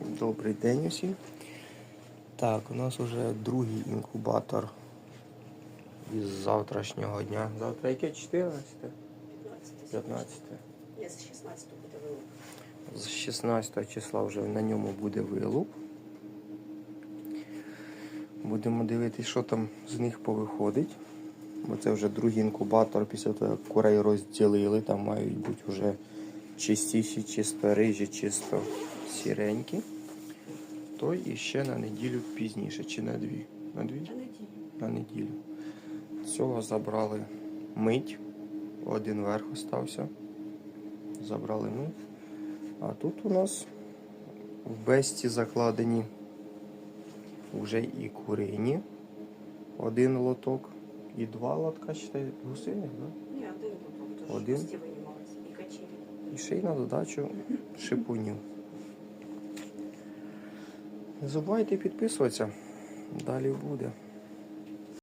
Добрий день усім. Так, у нас вже другий інкубатор із завтрашнього дня. Завтра яке 14? 15. Я з 16 буде вилуп. З 16 числа вже на ньому буде вилуп. Будемо дивитися, що там з них повиходить. Бо це вже другий інкубатор після того, як курей розділили. Там мають бути вже чистіші, чисто рижі, чисто сіренькі. То і ще на неділю пізніше, чи на дві. На дві? На неділю. Цього забрали мить. Один верх остався. Забрали мить. А тут у нас в бесті закладені вже і курині. Один лоток. І два лотка, считай, гусиних, да? Ні, один лоток. Тож Один? І качелі. І ще й на додачу шипунів. Не забувайте підписуватися. Далі буде.